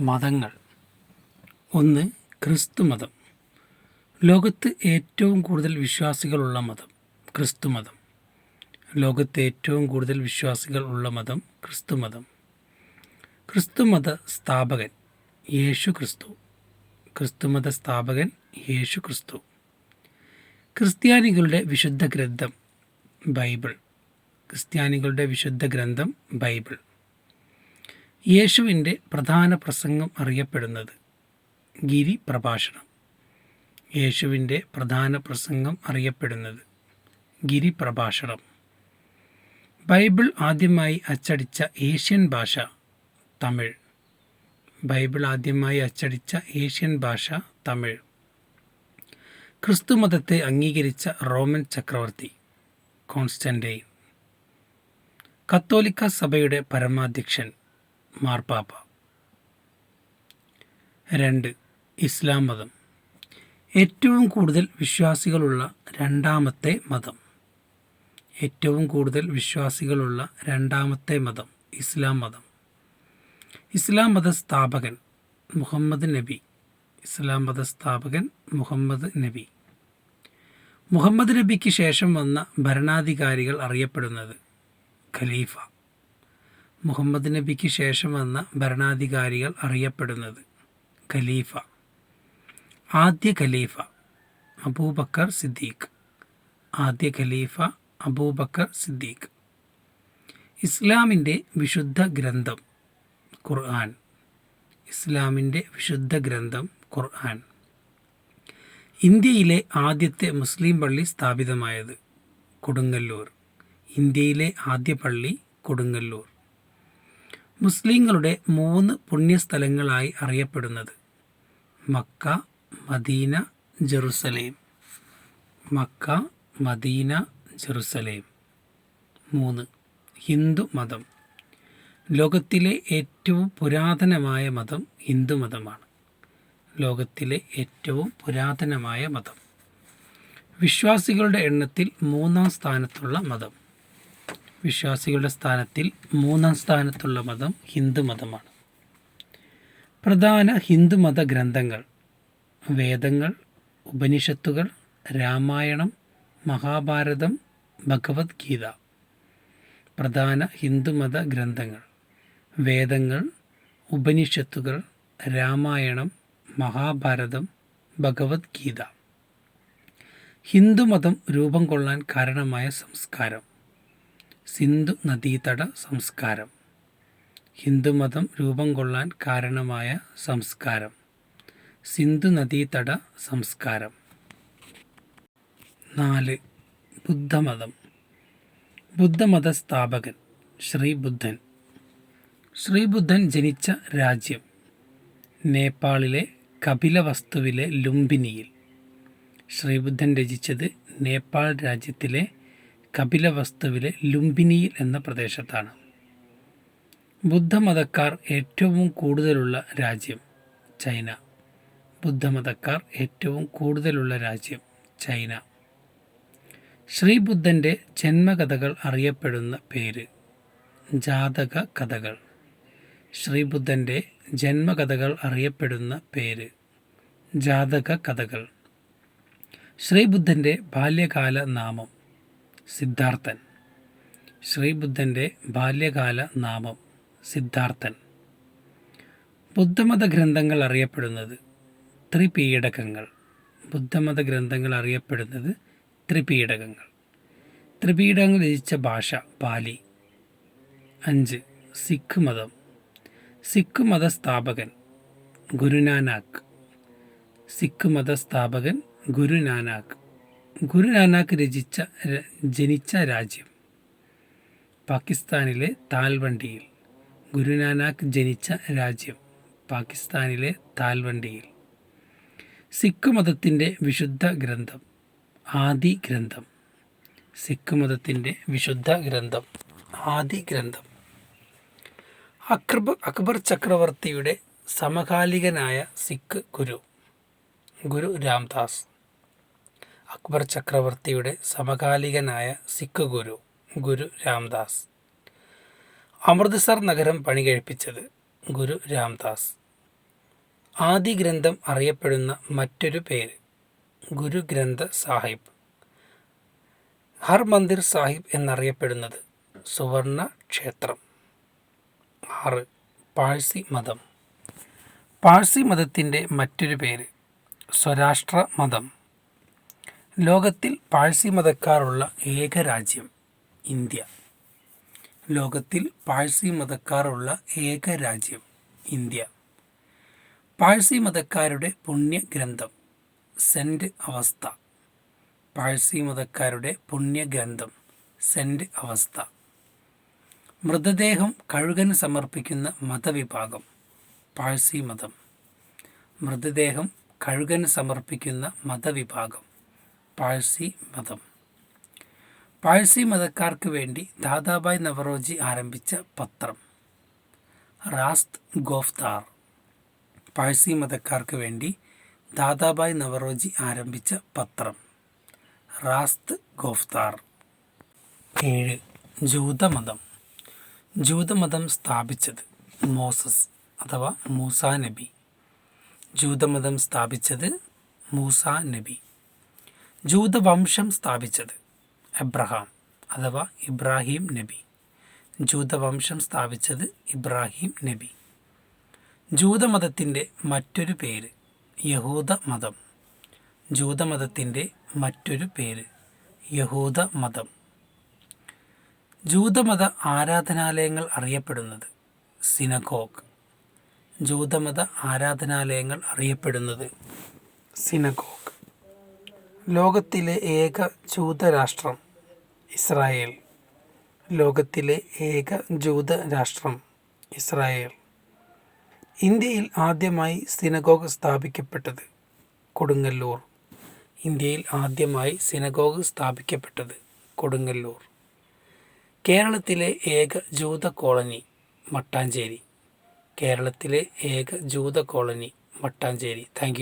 മതങ്ങൾ. ഒന്ന് ക്രിസ്തു മതം. ലോകത്ത് ഏറ്റവും കൂടുതൽ വിശ്വാസികളുള്ള മതം ക്രിസ്തു മതം. ലോകത്ത് ഏറ്റവും കൂടുതൽ വിശ്വാസികൾ ഉള്ള മതം ക്രിസ്തു മതം. ക്രിസ്തുമത സ്ഥാപകൻ യേശു ക്രിസ്തു. ക്രിസ്തുമത സ്ഥാപകൻ യേശു ക്രിസ്തു. ക്രിസ്ത്യാനികളുടെ വിശുദ്ധ ഗ്രന്ഥം ബൈബിൾ. ക്രിസ്ത്യാനികളുടെ വിശുദ്ധ ഗ്രന്ഥം ബൈബിൾ. യേശുവിന്റെ പ്രധാന പ്രസംഗം അറിയപ്പെടുന്നത് ഗിരി പ്രഭാഷണം. യേശുവിന്റെ പ്രധാന പ്രസംഗം അറിയപ്പെടുന്നത് ഗിരി പ്രഭാഷണം. ബൈബിൾ ആദ്യമായി അച്ചടിച്ച ഏഷ്യൻ ഭാഷ തമിഴ്. ബൈബിൾ ആദ്യമായി അച്ചടിച്ച ഏഷ്യൻ ഭാഷ തമിഴ്. ക്രിസ്തുമതത്തെ അംഗീകരിച്ച റോമൻ ചക്രവർത്തി കോൺസ്റ്റന്റൈൻ കത്തോലിക്ക സഭയുടെ പരമാധ്യക്ഷൻ മാർപ്പാപ്പ. രണ്ട് ഇസ്ലാം മതം. ഏറ്റവും കൂടുതൽ വിശ്വാസികളുള്ള രണ്ടാമത്തെ മതം. ഏറ്റവും കൂടുതൽ വിശ്വാസികളുള്ള രണ്ടാമത്തെ മതം ഇസ്ലാം മതം. ഇസ്ലാം മത സ്ഥാപകൻ മുഹമ്മദ് നബി. ഇസ്ലാം മത സ്ഥാപകൻ മുഹമ്മദ് നബി. മുഹമ്മദ് നബിക്ക് ശേഷം വന്ന ഭരണാധികാരികൾ അറിയപ്പെടുന്നത് ഖലീഫ. മുഹമ്മദ് നബിക്ക് ശേഷം വന്ന ഭരണാധികാരികൾ അറിയപ്പെടുന്നത് ഖലീഫ. ആദ്യ ഖലീഫ അബൂബക്കർ സിദ്ദീഖ്. ആദ്യ ഖലീഫ അബൂബക്കർ സിദ്ദീഖ്. ഇസ്ലാമിന്റെ വിശുദ്ധ ഗ്രന്ഥം ഖുർആൻ. ഇസ്ലാമിന്റെ വിശുദ്ധ ഗ്രന്ഥം ഖുർആൻ. ഇന്ത്യയിലെ ആദ്യത്തെ മുസ്ലിം പള്ളി സ്ഥാപിതമായത് കൊടുങ്ങല്ലൂർ. ഇന്ത്യയിലെ ആദ്യ പള്ളി കൊടുങ്ങല്ലൂർ. മുസ്ലിങ്ങളുടെ മൂന്ന് പുണ്യസ്ഥലങ്ങളായി അറിയപ്പെടുന്നത് Mecca Medina Jerusalem. Mecca Medina Jerusalem. മൂന്ന് ഹിന്ദു മതം. ലോകത്തിലെ ഏറ്റവും പുരാതനമായ മതം ഹിന്ദു മതമാണ്. ലോകത്തിലെ ഏറ്റവും പുരാതനമായ മതം. വിശ്വാസികളുടെ എണ്ണത്തിൽ മൂന്നാം സ്ഥാനത്തുള്ള മതം. വിശ്വാസികളുടെ സ്ഥാനത്തിൽ മൂന്നാം സ്ഥാനത്തുള്ള മതം ഹിന്ദു മതമാണ്. പ്രധാന ഹിന്ദുമത ഗ്രന്ഥങ്ങൾ വേദങ്ങൾ ഉപനിഷത്തുകൾ രാമായണം മഹാഭാരതം ഭഗവത്ഗീത. പ്രധാന ഹിന്ദുമത ഗ്രന്ഥങ്ങൾ വേദങ്ങൾ ഉപനിഷത്തുകൾ രാമായണം മഹാഭാരതം ഭഗവത്ഗീത. ഹിന്ദുമതം രൂപം കൊള്ളാൻ കാരണമായ സംസ്കാരം. സിന്ധു നദീതട സംസ്കാരം. ഹിന്ദുമതം രൂപം കൊള്ളാൻ കാരണമായ സംസ്കാരം. സിന്ധു നദീതട സംസ്കാരം. നാല്. ബുദ്ധമതം. ബുദ്ധമത സ്ഥാപകൻ ശ്രീ ബുദ്ധൻ ശ്രീ ബുദ്ധൻ ജനിച്ച രാജ്യം നേപ്പാളിലെ കപിലവസ്തുവിലെ ലുംബിനിയിൽ. ശ്രീബുദ്ധൻ രചിച്ചത് നേപ്പാൾ രാജ്യത്തിലെ കപിലവസ്തുവിലെ ലുംബിനിയിൽ എന്ന പ്രദേശത്താണ്. ബുദ്ധമതക്കാർ ഏറ്റവും കൂടുതലുള്ള രാജ്യം ചൈന. ബുദ്ധമതക്കാർ ഏറ്റവും കൂടുതലുള്ള രാജ്യം ചൈന. ശ്രീബുദ്ധന്റെ ജന്മകഥകൾ അറിയപ്പെടുന്ന പേര് ജാതക കഥകൾ ശ്രീബുദ്ധന്റെ ജന്മകഥകൾ അറിയപ്പെടുന്ന പേര് ജാതക കഥകൾ ശ്രീബുദ്ധന്റെ ബാല്യകാല നാമം സിദ്ധാർത്ഥൻ. ശ്രീബുദ്ധന്റെ ബാല്യകാല നാമം സിദ്ധാർത്ഥൻ. ബുദ്ധമത ഗ്രന്ഥങ്ങൾ അറിയപ്പെടുന്നത് ത്രിപീഡകങ്ങൾ ബുദ്ധമത ഗ്രന്ഥങ്ങൾ അറിയപ്പെടുന്നത് ത്രിപീഡകങ്ങൾ ത്രിപീഡകങ്ങൾ രചിച്ച ഭാഷ പാലി. അഞ്ച്. സിഖ് മതം സിഖ് മതസ്ഥാപകൻ ഗുരുനാനാക്ക്. സിഖ് മതസ്ഥാപകൻ ഗുരുനാനാക്ക്. ഗുരുനാനാക്ക് രചിച്ച ജനിച്ച രാജ്യം പാകിസ്ഥാനിലെ താൽവണ്ടിയിൽ. ഗുരുനാനാക്ക് ജനിച്ച രാജ്യം പാകിസ്ഥാനിലെ താൽവണ്ടിയിൽ. സിഖ് മതത്തിന്റെ വിശുദ്ധ ഗ്രന്ഥം ആദി ഗ്രന്ഥം. സിഖ് മതത്തിന്റെ വിശുദ്ധ ഗ്രന്ഥം ആദി ഗ്രന്ഥം. അക്ബർ അക്ബർ ചക്രവർത്തിയുടെ സമകാലികനായ സിഖ് ഗുരു ഗുരു രാംദാസ്. അക്ബർ ചക്രവർത്തിയുടെ സമകാലികനായ സിഖ് ഗുരു ഗുരു രാംദാസ്. അമൃത്സർ നഗരം പണി പണികഴിപ്പിച്ചത് ഗുരു രാംദാസ്. ആദി ഗ്രന്ഥം അറിയപ്പെടുന്ന മറ്റൊരു പേര് ഗുരു ഗ്രന്ഥ സാഹിബ്. ഹർമന്ദിർ സാഹിബ് എന്നറിയപ്പെടുന്നത് സുവർണ ക്ഷേത്രം. ആറ് പാഴ്സി മതം. പാഴ്സി മതത്തിന്റെ മറ്റൊരു പേര് സ്വരാഷ്ട്ര മതം. ലോകത്തിൽ പാഴ്സി മതക്കാരുള്ള ഏക രാജ്യം ഇന്ത്യ. ലോകത്തിൽ പാഴ്സി മതക്കാരുള്ള ഏക രാജ്യം ഇന്ത്യ. പാഴ്സി മതക്കാരുടെ പുണ്യഗ്രന്ഥം സെന്റ് അവസ്ഥ. പാഴ്സി മതക്കാരുടെ പുണ്യഗ്രന്ഥം സെന്റ് അവസ്ഥ. മൃതദേഹം കഴുകന് സമർപ്പിക്കുന്ന മതവിഭാഗം പാഴ്സി മതം മൃതദേഹം കഴുകന് സമർപ്പിക്കുന്ന മതവിഭാഗം പാഴ്സി മതം. പാഴ്സി മതക്കാർക്ക് വേണ്ടി ദാദാബായ് നവറോജി ആരംഭിച്ച പത്രം. റാസ്ത് ഗോഫ്താർ. പാഴ്സി മതക്കാർക്ക് വേണ്ടി ദാദാബായ് നവറോജി ആരംഭിച്ച പത്രം. റാസ്ത് ഗോഫ്താർ. ഏഴ്. ജൂതമതം. ജൂതമതം സ്ഥാപിച്ചത് മോസസ് അഥവാ മൂസാ നബി. ജൂതമതം സ്ഥാപിച്ചത് മൂസാ നബി. ജൂതവംശം സ്ഥാപിച്ചത്. എബ്രഹാം അഥവാ ഇബ്രാഹിം നബി. ജൂതവംശം സ്ഥാപിച്ചത് ഇബ്രാഹിം നബി. ജൂതമതത്തിന്റെ മറ്റൊരു പേര് യഹൂദ മതം ജൂതമതത്തിന്റെ മറ്റൊരു പേര് യഹൂദ മതം ജൂതമത ആരാധനാലയങ്ങൾ അറിയപ്പെടുന്നത് സിനഗോഗ്. ജൂതമത ആരാധനാലയങ്ങൾ അറിയപ്പെടുന്നത് സിനഗോഗ്. ലോകത്തിലെ ഏക ജൂതരാഷ്ട്രം ഇസ്രായേൽ. ലോകത്തിലെ ഏക ജൂതരാഷ്ട്രം ഇസ്രായേൽ. ഇന്ത്യയിൽ ആദ്യമായി സിനഗോഗ് സ്ഥാപിക്കപ്പെട്ടത് കൊടുങ്ങല്ലൂർ. ഇന്ത്യയിൽ ആദ്യമായി സിനഗോഗ് സ്ഥാപിക്കപ്പെട്ടത് കൊടുങ്ങല്ലൂർ. കേരളത്തിലെ ഏക ജൂത കോളനി മട്ടാഞ്ചേരി. കേരളത്തിലെ ഏക ജൂത കോളനി മട്ടാഞ്ചേരി. താങ്ക്